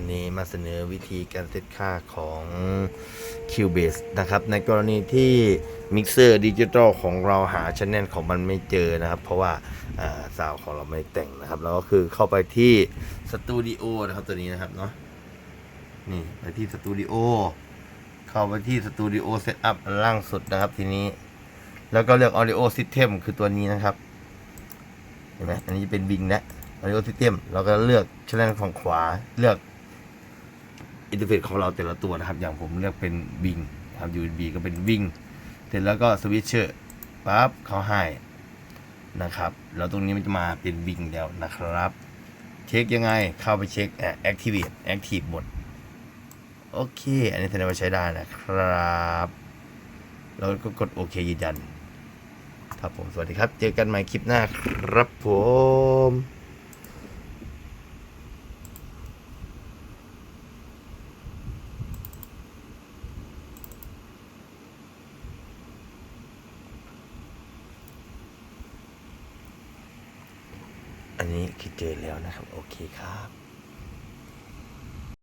วันนี้มาเสนอวิธีการเซตค่าของ Cubase นะครับ ในกรณีที่มิกเซอร์ดิจิตอลของเราหาชันแนลของมันไม่เจอนะครับ เพราะว่าซาวของเราไม่แต่งนะครับ แล้วก็คือเข้าไปที่สตูดิโอนะครับตัวนี้นะครับเนาะนี่ไปที่สตูดิโอเข้าไปที่สตูดิโอเซตอัพล่างสุดนะครับทีนี้ แล้วก็เลือก Audio System คือตัวนี้นะครับเห็นไหมอันนี้เป็นบิงนะ Audio System เราก็เลือกช่องฝั่งขวาเลือก อินเทอร์เฟซของเราแต่ละตัวนะครับ อย่างผมเลือกเป็นบิงครับ USB ก็เป็นวิงเสร็จแล้วก็สวิตเชอร์ปั๊บเขาให้นะครับ แล้วตรงนี้มันจะมาเป็นบิงแล้วนะครับ เช็คยังไงเข้าไปเช็คอะ activate active หมด โอเค อันนี้แสดงว่าใช้ได้นะครับแล้วก็กดโอเคยืนยัน ครับผม สวัสดีครับ เจอกันใหม่คลิปหน้าครับผม อันนี้คือเจอแล้วนะครับ โอเคครับ